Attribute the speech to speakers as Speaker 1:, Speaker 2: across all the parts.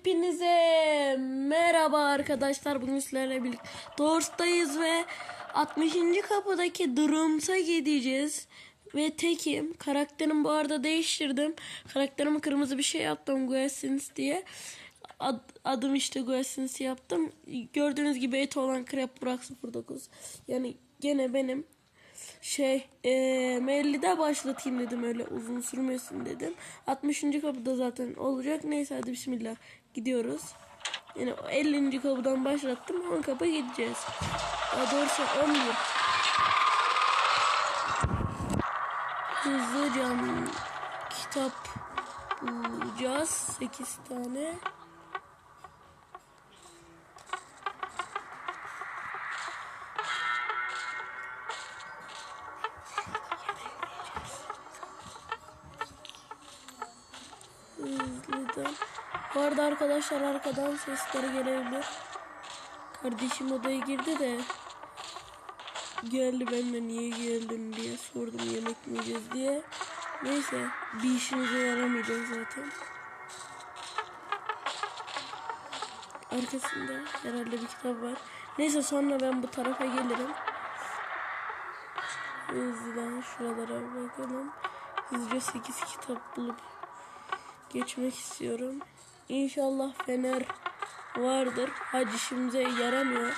Speaker 1: Hepinize merhaba arkadaşlar. Bugün sizlerle birlikte Dors'tayız ve 60. kapıdaki Drums'a gideceğiz. Ve tekim. Karakterimi bu arada değiştirdim. Karakterimi kırmızı bir şey yaptım Guessins diye. Ad, adım işte Guessins yaptım. Gördüğünüz gibi et olan Crap Burak 09. Yani gene benim şey e, 50'de başlatayım dedim öyle uzun sürmesin dedim. 60. kapıda zaten olacak. Neyse hadi bismillah gidiyoruz. Yani 50. kapıdan başlattım 10 kapı gideceğiz. Daha doğrusu 11. Hızlıca kitap bulacağız. 8 tane. Arada arkadaşlar arkadan sesleri gelebilir. Kardeşim odaya girdi de geldi ben de niye geldin diye sordum yemek mi yiyeceğiz diye. Neyse bir işinize yaramayacak zaten. Arkasında herhalde bir kitap var. Neyse sonra ben bu tarafa gelirim. Hızlıdan şuralara bakalım. Hızlıca 8 kitap bulup geçmek istiyorum. İnşallah fener vardır. Hacı işimize yaramıyor.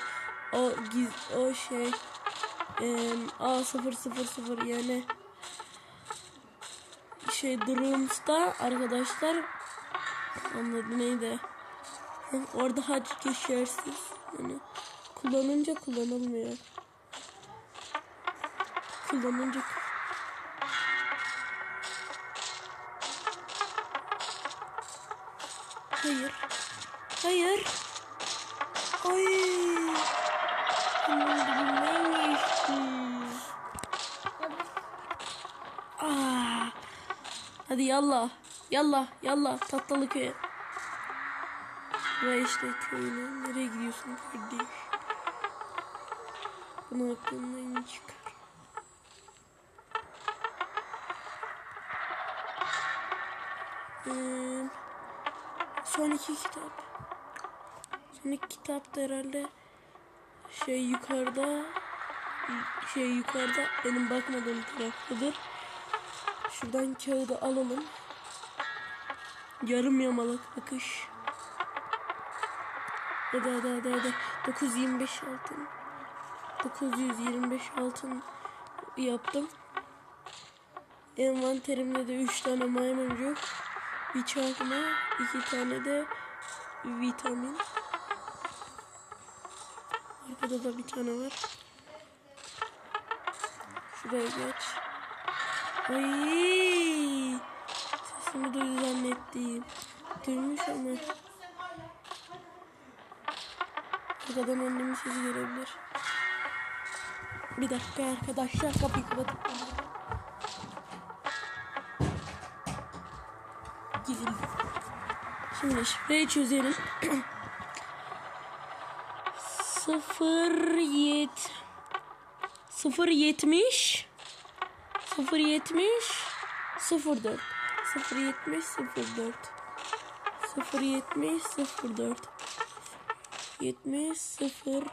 Speaker 1: O giz o şey em, A000 yani şey Drums'ta arkadaşlar anladı neydi? Orada hac geçersiz. Yani kullanınca kullanılmıyor. Kullanınca Hayır. Hayır. Ay. Bunun dibinden geçti. Aa. Hadi yallah. Yallah. Yallah. Tatlılı köye. Ve işte köyüne. Nereye gidiyorsun kardeş? Bunu aklından çıkar. Hmm. Son iki kitap. Son iki kitap da herhalde şey yukarıda şey yukarıda benim bakmadığım taraftadır. Şuradan kağıdı alalım. Yarım yamalak bakış. Hadi hadi hadi hadi. 925 altın. 925 altın yaptım. Envanterimde de 3 tane maymuncuk. Bir çakma, iki tane de vitamin. Arkada da bir tane var. Şuraya geç. Ay! Sesimi duydu zannettiğim. Duymuş ama. Arkadan annemin sesi gelebilir. Bir dakika arkadaşlar kapıyı kapatıp Şimdi şifreyi çözelim. 0 yet 0 70 0 70 04 0 70 04 0 70 04 70 0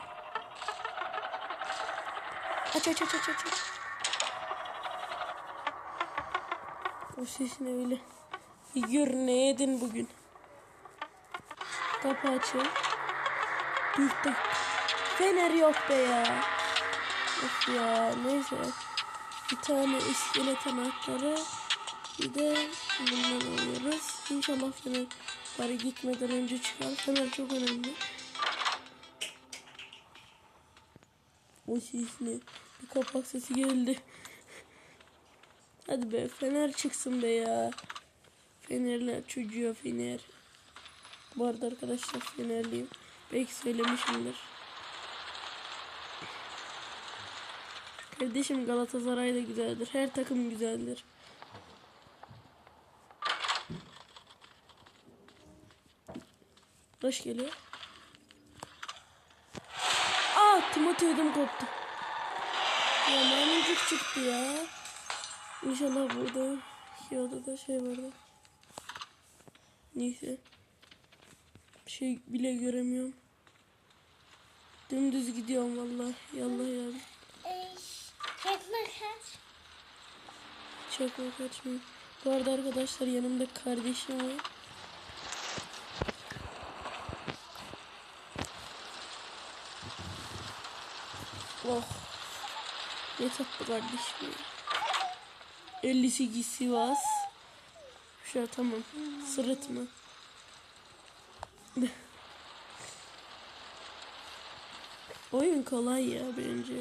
Speaker 1: Aç aç aç aç aç. O ses ne öyle? Gör ne yedin bugün? Kapı açın. Dur da. Fener yok be ya. Of ya neyse. Bir tane iskelet anahtarı. Bir de bundan alıyoruz. İnşallah fener bari gitmeden önce çıkar. Fener çok önemli. O ne? Bir kapak sesi geldi. Hadi be fener çıksın be ya. Fenerler çocuğa fener. Bu arada arkadaşlar fenerliyim. Belki söylemişimdir. Kardeşim Galatasaray da güzeldir. Her takım güzeldir. Baş geliyor. Aa Timothy ödüm koptu. Ya maymuncuk çıktı ya. İnşallah burada iki odada şey vardı. Neyse. Şey bile göremiyorum. Dümdüz gidiyorum vallahi. Yallah ya.
Speaker 2: Çekme kaç.
Speaker 1: Çakma kaçmıyor. Bu arada arkadaşlar yanımda kardeşim var. Oh. Ne tatlı kardeşim. ya. 58 Sivas. Şu tamam. Sırıtma. Oyun kolay ya bence.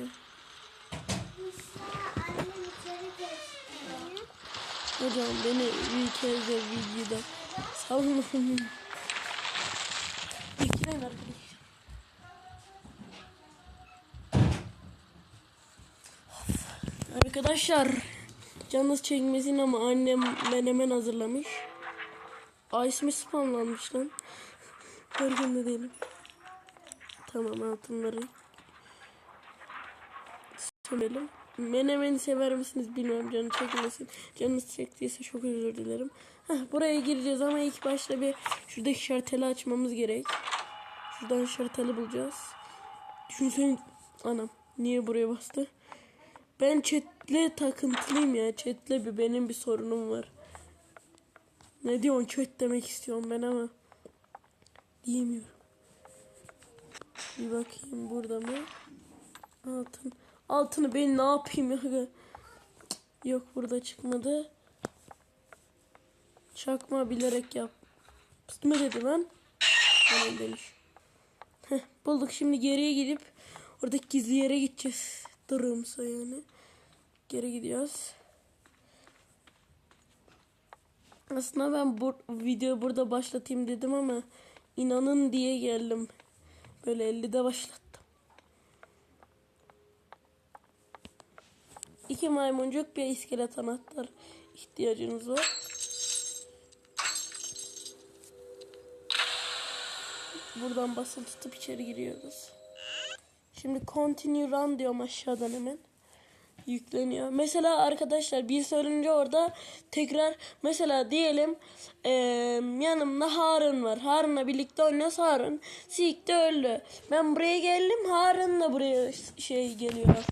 Speaker 1: Hocam beni bir kez de videoda salmayın. Bekleyin arkadaşlar. Arkadaşlar canınız çekmesin ama annem menemen hazırlamış. Ice mi spamlanmış lan? Farkında değilim. Tamam altınları sönelim. Menemeni sever misiniz bilmiyorum canı çekmesin. Canınız çektiyse çok özür dilerim. Heh, buraya gireceğiz ama ilk başta bir şuradaki şarteli açmamız gerek. Şuradan şarteli bulacağız. Düşünsene anam niye buraya bastı? Ben chatle takıntılıyım ya. Chatle bir benim bir sorunum var. Ne diyorsun chat demek istiyorum ben ama diyemiyorum. Bir bakayım burada mı? Altın. Altını ben ne yapayım ya? Yok burada çıkmadı. Çakma bilerek yap. Mı dedi lan? Aynen demiş. Heh, bulduk şimdi geriye gidip oradaki gizli yere gideceğiz. Durumsa yani. Geri gidiyoruz. Aslında ben bu videoyu burada başlatayım dedim ama inanın diye geldim. Böyle 50'de başlattım. İki maymuncuk bir iskelet anahtar ihtiyacınız var. Buradan basılı tutup içeri giriyoruz. Şimdi continue run diyorum aşağıdan hemen. Yükleniyor. Mesela arkadaşlar bir söyleyince orada tekrar mesela diyelim eee, yanımda Harun var. Harun'la birlikte oynuyoruz. Harun Sik'te öldü. Ben buraya geldim. Harun da buraya şey geliyor.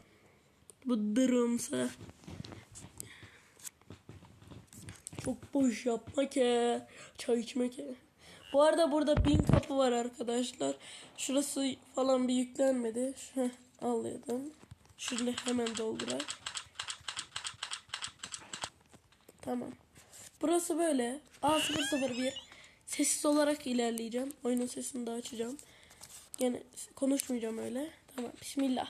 Speaker 1: Bu durumsa. Çok boş yapma ki. Çay içme ki. Bu arada burada bin kapı var arkadaşlar. Şurası falan bir yüklenmedi. Heh, alıyordum. Şöyle hemen doldurak. Tamam. Burası böyle. A001. Sessiz olarak ilerleyeceğim. Oyunun sesini de açacağım. Yani konuşmayacağım öyle. Tamam. Bismillah.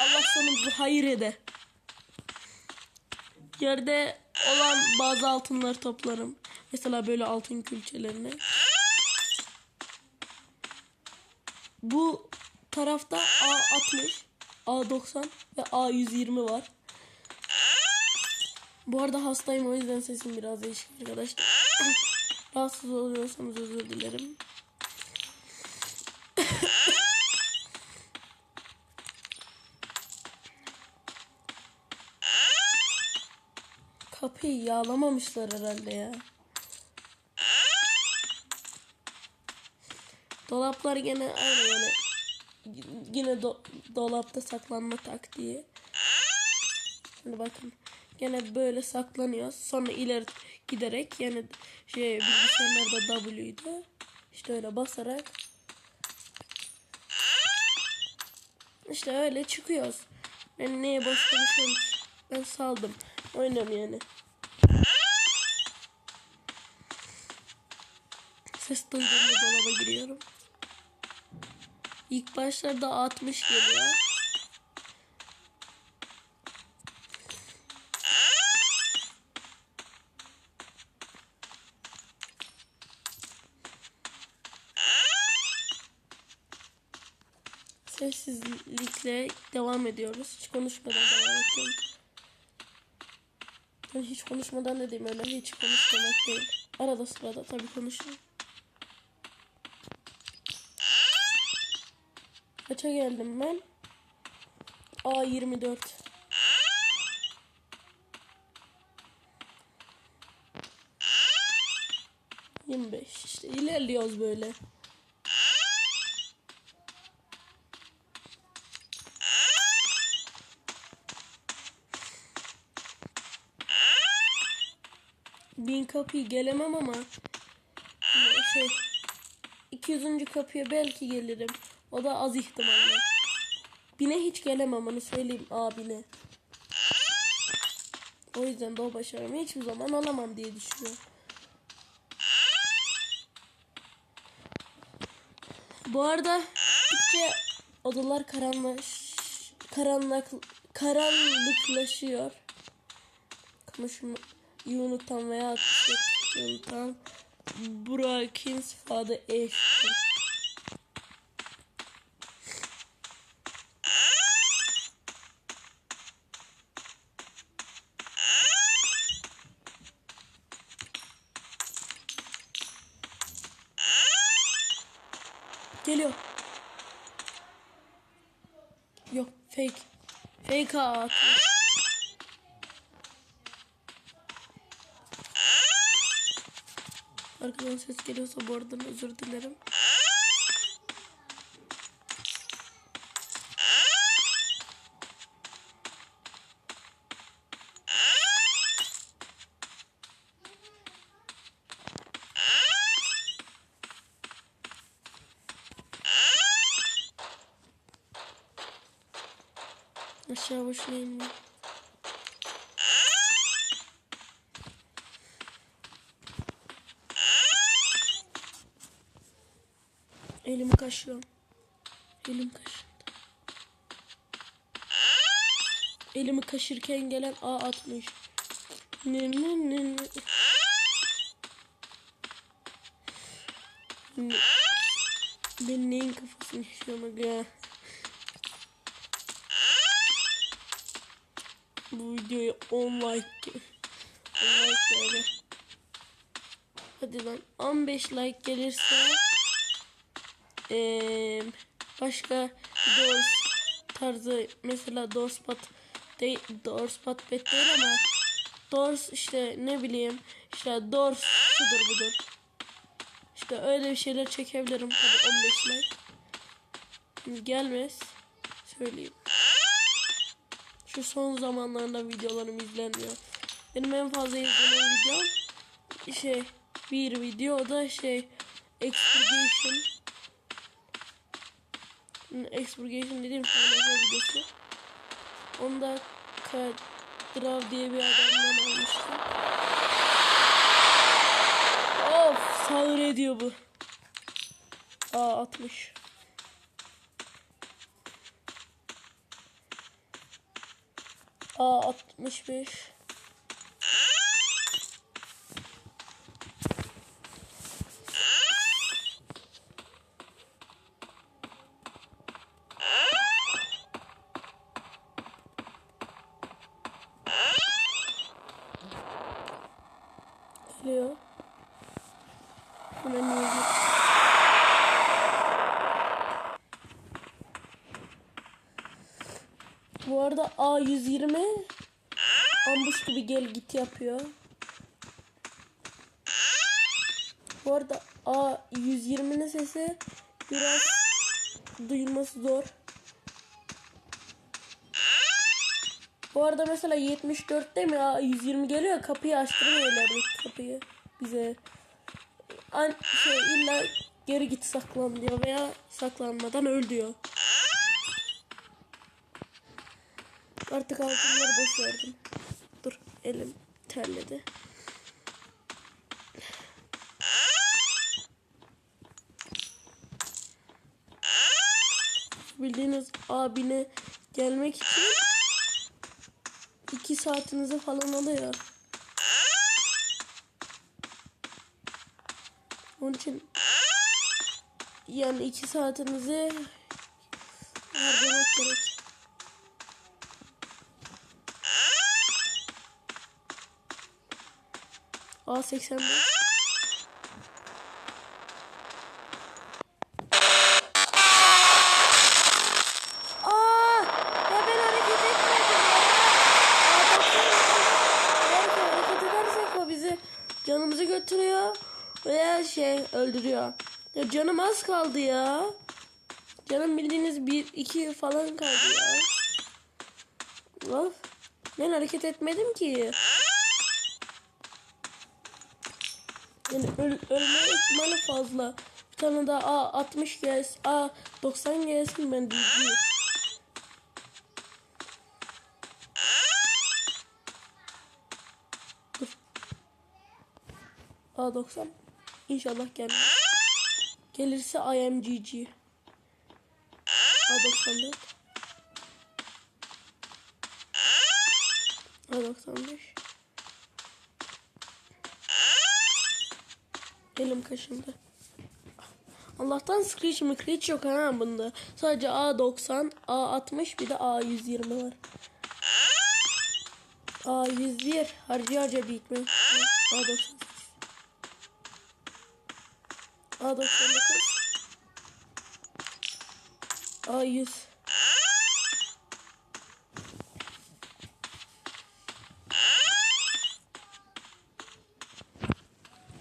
Speaker 1: Allah sonumuzu hayır ede. Yerde olan bazı altınları toplarım. Mesela böyle altın külçelerini. Bu tarafta A60, A90 ve A120 var. Bu arada hastayım o yüzden sesim biraz değişik arkadaşlar. Rahatsız oluyorsanız özür dilerim. Kapıyı yağlamamışlar herhalde ya. Dolaplar gene aynı yani. Yine do- dolapta saklanma taktiği. Şimdi bakın. Gene böyle saklanıyor. Sonra ileri giderek yani şey bilgisayarlarda W'ydu. İşte öyle basarak işte öyle çıkıyoruz. Ben neye boş konuşuyorum? Ben saldım. Oynam yani. Ses duyduğumda dolaba giriyorum. İlk başlarda 60 geliyor. Sessizlikle devam ediyoruz. Hiç konuşmadan devam ediyorum. Ben hiç konuşmadan ne diyeyim öyle hiç konuşmamak değil. Arada sırada tabii konuşuyorum. Kaça geldim ben? A24. 25 işte ilerliyoruz böyle. Bin kapıyı gelemem ama şey 200. kapıya belki gelirim. O da az ihtimalle. Bine hiç gelemem onu söyleyeyim abine. O yüzden de o başarımı hiçbir zaman alamam diye düşünüyorum. Bu arada gittikçe odalar karanlaş, karanlık, karanlıklaşıyor. Konuşmayı unutan veya unutan Burak'ın sıfadı eşit. Geliyor. Yok fake. Fake atmış. Arkadan ses geliyorsa bu arada özür dilerim. Aşağı boşuna inmiyor. Elimi kaşıyorum. Elim kaşındı. Elimi kaşırken gelen A atmış. Ne ne ne ne. Ben neyin kafasını yaşıyorum aga? Bu videoya 10 like 10 like böyle. Hadi lan 15 like gelirse eee başka Doors tarzı mesela Doorspot değil Doorspot bet değil ama Doors işte ne bileyim işte Doors şudur budur. İşte öyle bir şeyler çekebilirim tabii 15 like. Gelmez söyleyeyim. Şu son zamanlarda videolarım izlenmiyor. Benim en fazla izlenen videom şey bir video da şey Expurgation Expurgation dediğim FNF videosu. Onda Kadrav diye bir adamdan almıştım. Of sağır ediyor bu. Aa 60. Aa 65. Geliyor. Hemen niye Bu arada A120 ambush gibi gel git yapıyor. Bu arada A120'nin sesi biraz duyulması zor. Bu arada mesela 74'te mi A120 geliyor kapıyı açtırmıyorlar kapıyı bize. An şey illa geri git saklan diyor veya saklanmadan öl diyor. Artık altınları boş verdim. Dur elim terledi. Bildiğiniz abine gelmek için iki saatinizi falan alıyor. Onun için yani iki saatinizi harcamak gerek. A85 Aa! Ya ben hareket etmedim ya. Aa, baksana. Belki hareket edersek o bizi canımızı götürüyor. Veya Ya canım az kaldı ya. Canım bildiğiniz bir iki falan kaldı ya. Of. Ben hareket etmedim ki. Yani öl, ölme ihtimali fazla. Bir tane daha A 60 gelsin. A 90 gelsin ben düzgün. Dur. A 90. İnşallah gelmez. Gelirse IMGG. A 94. A 95. Elim kaşındı. Allah'tan screech mi screech yok ha bunda. Sadece A90, A60 bir de A120 var. A101 harca harca bitme. A98. A99. A100.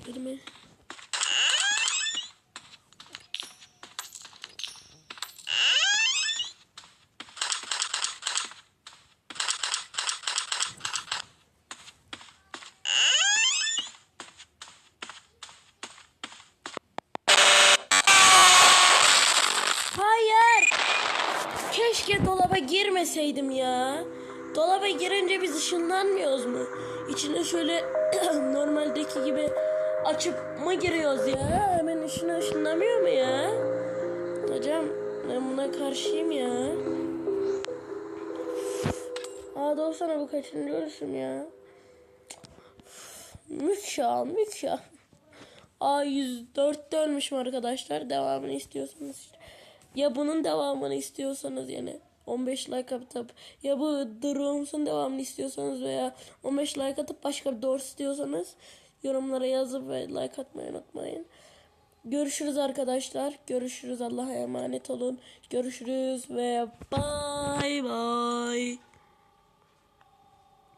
Speaker 1: Yirmi. Hayır. Keşke dolaba girmeseydim ya. Dolaba girince biz ışınlanmıyoruz mu? İçine şöyle normaldeki gibi açıp mı giriyoruz ya? Hemen içine ışınlamıyor mu ya? Hocam ben buna karşıyım ya. Aa doğsana bu kaçıncı ölüşüm ya? Mükşa, mükşa. A104'te ölmüşüm arkadaşlar. Devamını istiyorsanız işte. Ya bunun devamını istiyorsanız yani 15 like atıp ya bu The Rooms'un devamını istiyorsanız veya 15 like atıp başka bir Doors istiyorsanız yorumlara yazıp ve like atmayı unutmayın. Görüşürüz arkadaşlar. Görüşürüz. Allah'a emanet olun. Görüşürüz ve bye bye.